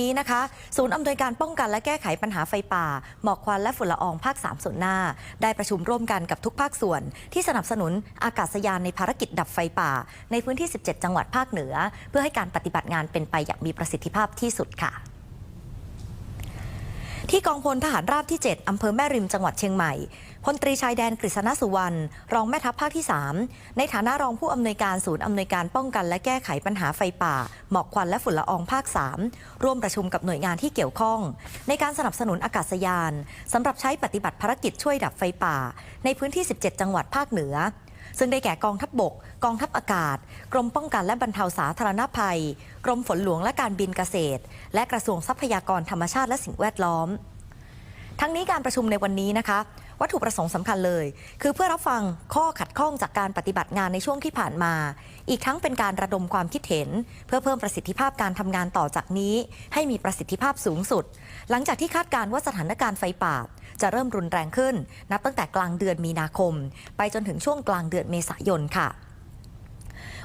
นี้นะคะศูนย์อำนวยการป้องกันและแก้ไขปัญหาไฟป่า หมอกควันและฝุ่นละอองภาค 3 ส่วนหน้า ได้ประชุมร่วมกันกับทุกภาคส่วน ที่สนับสนุนอากาศยานในภารกิจดับไฟป่า ในพื้นที่ 17 จังหวัดภาคเหนือ เพื่อให้การปฏิบัติงานเป็นไปอย่างมีประสิทธิภาพที่สุดค่ะ ที่กองพลทหารราบที่ 7 อำเภอแม่ริมจังหวัดเชียงใหม่ พลตรีชายแดนกฤษณสุวรรณ รองแม่ทัพภาคที่ 3 ในฐานะรองผู้อำนวยการศูนย์อำนวยการป้องกันและแก้ไขปัญหาไฟป่า หมอกควันและฝุ่นละอองภาค 3 ร่วมประชุมกับหน่วยงานที่เกี่ยวข้อง ในการสนับสนุนอากาศยานสำหรับใช้ปฏิบัติภารกิจช่วยดับไฟป่า ในพื้นที่ 17 จังหวัดภาคเหนือ ซึ่งได้แก่กองทัพบบก กองทัพอากาศ กรมป้องกันและบรรเทาสาธารณภัย กรมฝนหลวงและการบินเกษตร และกระทรวงทรัพยากรธรรมชาติและสิ่งแวดล้อม ทั้งนี้การประชุมในวันนี้นะคะวัตถุประสงค์สำคัญเลย คือเพื่อรับฟังข้อขัดข้องจากการปฏิบัติงานในช่วงที่ผ่านมา อีกทั้งเป็นการระดมความคิดเห็น เพื่อเพิ่มประสิทธิภาพการทำงานต่อจากนี้ ให้มีประสิทธิภาพสูงสุด หลังจากที่คาดการณ์ว่าสถานการณ์ไฟป่า จะเริ่มรุนแรงขึ้น นับตั้งแต่กลางเดือนมีนาคม ไปจนถึงช่วงกลางเดือนเมษายนค่ะ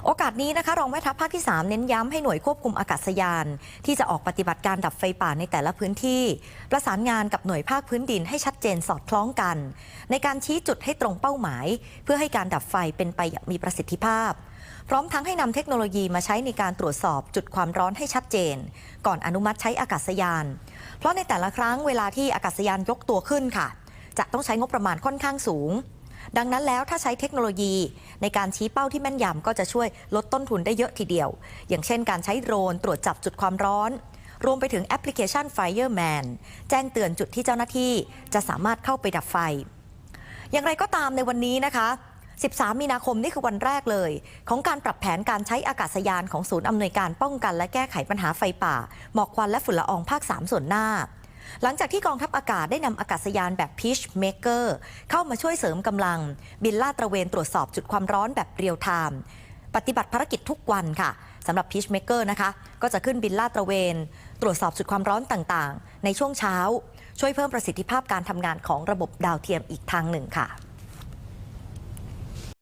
โอกาสนี้นะคะรองแม่ทัพภาคที่ 3 เน้นย้ำให้หน่วยควบคุมอากาศยาน ที่จะออกปฏิบัติการดับไฟป่าในแต่ละพื้นที่ ประสานงานกับหน่วยภาคพื้นดินให้ชัดเจนสอดคล้องกัน ในการชี้จุดให้ตรงเป้าหมาย เพื่อให้การดับไฟเป็นไปอย่างมีประสิทธิภาพ พร้อมทั้งให้นำเทคโนโลยีมาใช้ในการตรวจสอบจุดความร้อนให้ชัดเจน ก่อนอนุมัติใช้อากาศยาน เพราะในแต่ละครั้งเวลาที่อากาศยานยกตัวขึ้นค่ะ จะต้องใช้งบประมาณค่อนข้างสูง ดังนั้นแล้วถ้าใช้เทคโนโลยีในการชี้เป้าที่แม่นยำก็จะช่วยลดต้นทุนได้เยอะทีเดียว อย่างเช่นการใช้โดรนตรวจจับจุดความร้อน รวมไปถึงแอปพลิเคชัน Fireman แจ้งเตือนจุดที่เจ้าหน้าที่จะสามารถเข้าไปดับไฟ อย่างไรก็ตามในวันนี้นะคะ 13 มีนาคมนี่คือวันแรกเลย ของการปรับแผนการใช้อากาศยานของศูนย์อำนวยการป้องกัน และแก้ไขปัญหาไฟป่า หมอกควันและฝุ่นละอองภาค 3 ส่วนหน้า หลังจากที่กองทัพอากาศได้นำอากาศยานแบบ Pitch Maker เข้ามาช่วยเสริมกำลัง บินลาดตระเวนตรวจสอบจุดความร้อนแบบเรียลไทม์ปฏิบัติภารกิจทุกวันค่ะสำหรับ Pitch Maker นะคะ ก็จะขึ้นบินลาดตระเวน ตรวจสอบจุดความร้อนต่างๆ ในช่วงเช้า ช่วยเพิ่มประสิทธิภาพการทำงานของระบบดาวเทียมอีกทางหนึ่งค่ะ